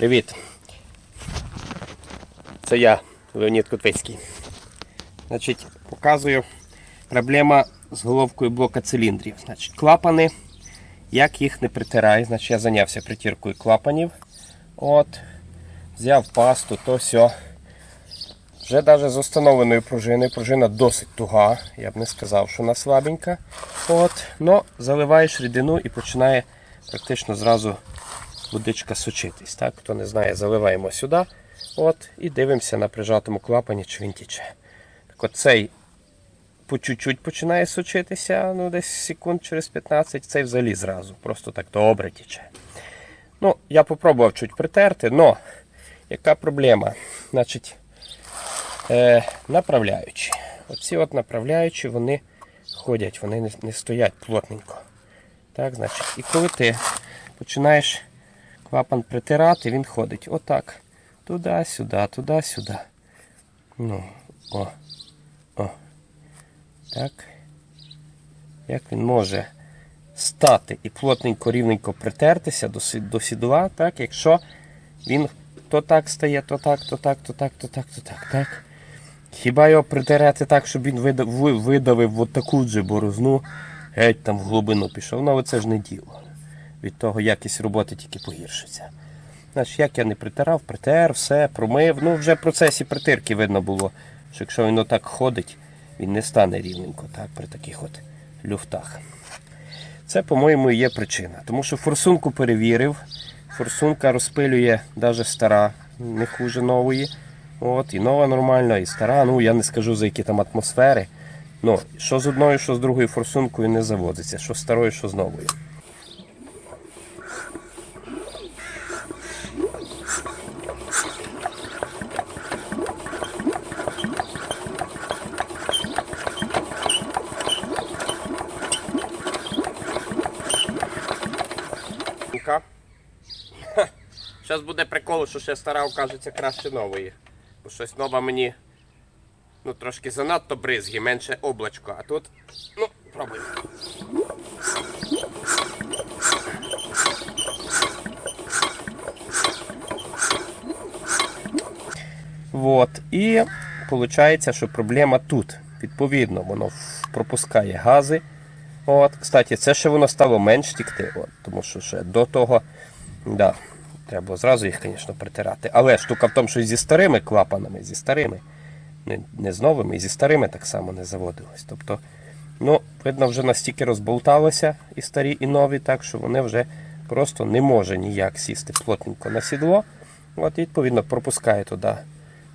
Привіт. Це я, Леонід Котвицький. Значить, показую проблема з головкою блока циліндрів. Значить, клапани, як їх не притирай. Значить, я зайнявся притіркою клапанів. От, взяв пасту, то все. Вже навіть з установленою пружиною. Пружина досить туга. Я б не сказав, що вона слабенька. От, но заливаєш рідину і починає практично зразу водичка сочитись. Так? Хто не знає, заливаємо сюди. От, і дивимося на прижатому клапані, чи він тіче. Так от цей по чуть-чуть починає сочитися, ну десь секунд через 15, цей взагалі зразу. Просто так добре тіче. Ну, я попробував чуть притерти, але яка проблема? Значить, е, направляючі. Оці от направляючі, вони ходять, вони не, не стоять плотненько. Так, значить, і коли ти починаєш клапан притирати, він ходить отак. Туди-сюди, туди-сюди. Ну, о, о. Так. Як він може стати і плотненько, рівненько притертися до, до сідла, так, якщо він то так стає, то так, то так, то так, то так, то так, так. Хіба його притерети так, щоб він видав, ви- видавив от же борозну, геть там в глибину пішов. Ну, але це ж не діло. Від того якість роботи тільки погіршиться. Значить, як я не притирав, притер, все, промив. Ну, вже в процесі притирки видно було, що якщо він отак ходить, він не стане рівненько, так, при таких от люфтах. Це, по-моєму, і є причина. Тому що форсунку перевірив. Форсунка розпилює навіть стара, не хуже нової. От, і нова нормальна, і стара. Ну, я не скажу за які там атмосфери. Ну, що з одною, що з другою форсункою не заводиться, що з старою, що з новою. Зараз буде прикол, що ще стара окажеться краще нової. Бо щось нова мені ну, трошки занадто бризги, менше облачко. А тут, ну, пробуємо. Вот. І виходить, що проблема тут. Відповідно, воно пропускає гази. От, кстати, це ще воно стало менш тікти, от, тому що ще до того, да, треба було зразу їх, звісно, притирати. Але штука в тому, що зі старими клапанами, зі старими, не, не з новими, зі старими так само не заводилось. Тобто, ну, видно, вже настільки розболталося і старі, і нові, так що вони вже просто не може ніяк сісти плотненько на сідло. От, відповідно, пропускає туди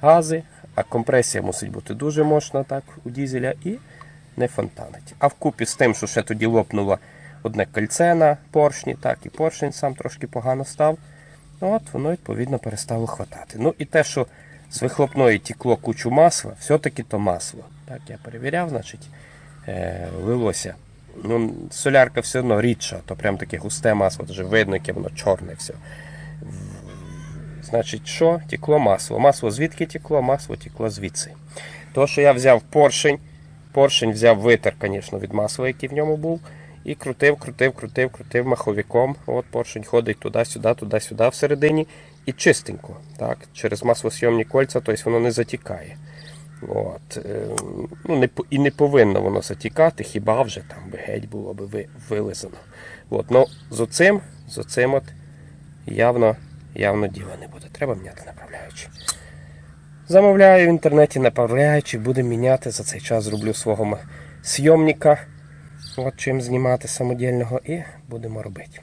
гази, а компресія мусить бути дуже мощна так, у дізеля і не фонтанить. А вкупі з тим, що ще тоді лопнуло одне кольце на поршні, так, і поршень сам трошки погано став. Ну, от воно відповідно перестало хватати. Ну і те, що з вихлопної тікло кучу масла, все-таки то масло. Так, я перевіряв, значить, е, лилося. Ну, солярка все одно рідша, то прям таке густе масло, вже видно, яке воно чорне все. Значить, що? Тікло масло. Масло звідки тікло? Масло тікло звідси. То, що я взяв поршень, поршень взяв витер, звісно, від масла, який в ньому був. І крутив, крутив, крутив, крутив маховиком. От поршень ходить туди-сюди, туди-сюди всередині. І чистенько. Так? Через маслосйомні кольця, тобто воно не затікає. От. е, Ну, не, і не повинно воно затікати, хіба вже там би геть було би ви- вилизано. От. Ну, з оцим, з оцим от явно, явно діла не буде. Треба міняти направляючи. Замовляю в інтернеті направляю, чи буде міняти. За цей час зроблю свого сйомника. От чим знімати самодільного і будемо робити.